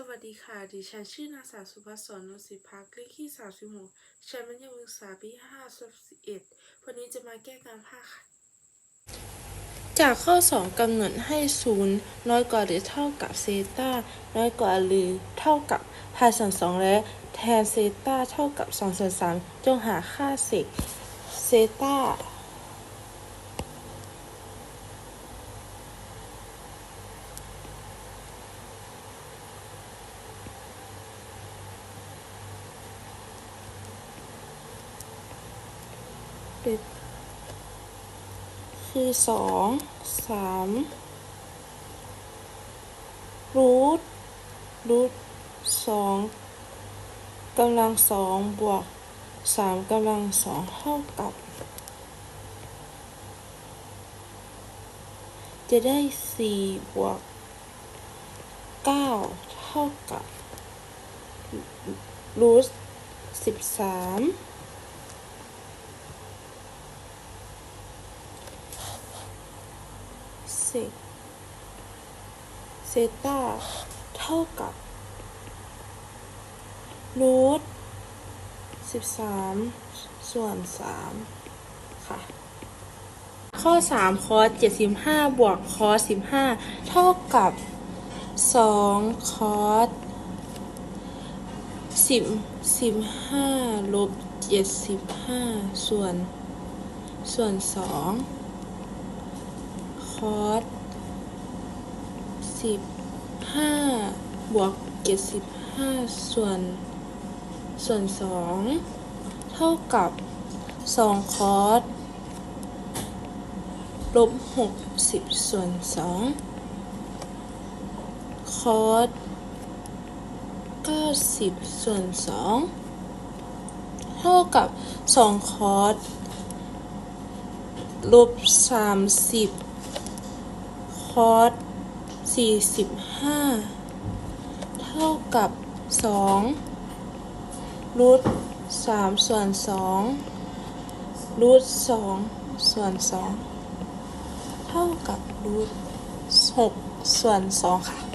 สวัสดีค่ะ ดิฉันชื่อนางสาวสุภัสรนนสิพักเลขที่36ชั้นมัธยมศึกษาปี5ทับ11วันนี้จะมาแก้การภาคค่ะ จากข้อ 2กำหนดให้ศูนย์น้อยกว่าหรือเท่ากับเซตาน้อยกว่าหรือเท่ากับพายส่วน2และแทนเซตาเท่ากับ2ส่วน3จงหาค่าเซกเซตา เป็น คือสองสามรูทรูทสองกำลังสองบวกสามกำลังสองเท่ากับ จะได้สี่บวกเก้าเท่ากับรูทสิบสาม เซกเซตาเท่ากับรูทสิบสามส่วนสามค่ะ ข้อสามคอสเจ็ดสิบห้าบวกคอสสิบห้าเท่ากับสองคอสสิบสิบห้าลบเจ็ดสิบห้าส่วนส่วนสอง คอสสิบห้าบวกเจ็ดสิบห้าส่วน ส่วนสองเท่ากับสองคอสลบหกสิบส่วนสองคอสเก้าสิบส่วนสองเท่ากับสองคอสลบสามสิบ อสสี่สิบห้าเท่ากับ 2 รูท3ส่วน2รูท2ส่วน 2 เท่ากับรูท6ส่วน 2 ค่ะ